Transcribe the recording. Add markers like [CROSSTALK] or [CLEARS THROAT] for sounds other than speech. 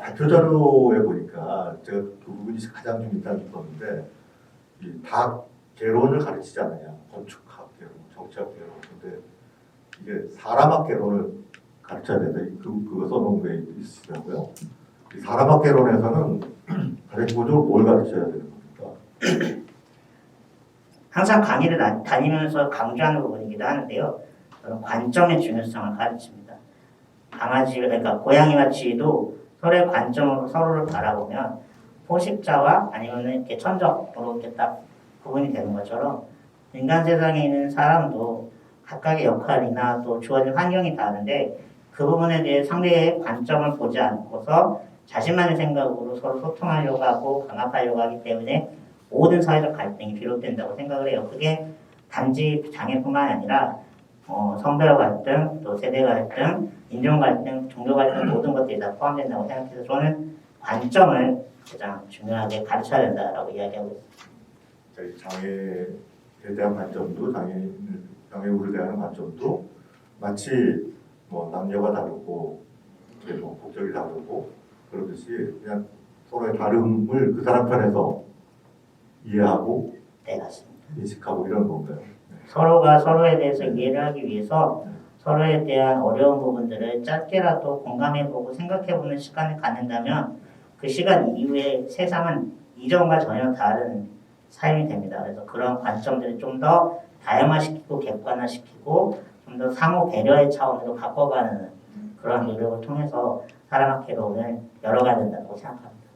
발표 자료에 보니까 제가 그 부분이 가장 좀 인상 깊었는데 이다 개론을 가르치지 않느냐 건축학 개론, 정치학 개론 근데 이게 사람학 개론을 가르쳐야 된다 그 그거 써놓은 게 있으시더라고요. 이 사람학 개론에서는 [CLEARS THROAT] 가장 기본적으로 뭘 가르쳐야 되는 겁니까? 항상 강의를 다- 다니면서 강조하는 부분이기도 하는데요. 관점의 중요성을 가르칩니다. 강아지, 그러니까 고양이와 쥐도 서로의 관점으로 서로를 바라보면 포식자와 아니면 이렇게 천적으로 이렇게 딱 구분이 되는 것처럼 인간 세상에 있는 사람도 각각의 역할이나 또 주어진 환경이 다른데 그 부분에 대해 상대의 관점을 보지 않고서 자신만의 생각으로 서로 소통하려고 하고 강압하려고 하기 때문에 모든 사회적 갈등이 비롯된다고 생각을 해요. 그게 단지 장애뿐만 아니라 어, 성별 갈등, 또 세대 갈등, 인종 갈등, 종교 갈등 [CLEARS THROAT] 모든 것들이 다 포함된다고 생각해서 저는 관점을 가장 중요하게 가르쳐야 된다라고 이야기하고 있습니다. 저희 장애에 대한 관점도 장애 장애우를 대하는 관점도 마치 뭐 남녀가 다르고 뭐 국적이 다르고 그러듯이 그냥 서로의 다름을 그 사람 편에서 이해하고 네, 맞습니다. 인식하고 이런 건가요? 서로가 서로에 대해서 이해를 하기 위해서 서로에 대한 어려운 부분들을 짧게라도 공감해보고 생각해보는 시간을 갖는다면 그 시간 이후에 세상은 이전과 전혀 다른 삶이 됩니다. 그래서 그런 관점들을 좀 더 다양화시키고 객관화시키고 좀 더 상호 배려의 차원으로 바꿔가는 그런 노력을 통해서 사람학회론을 열어가야 된다고 생각합니다.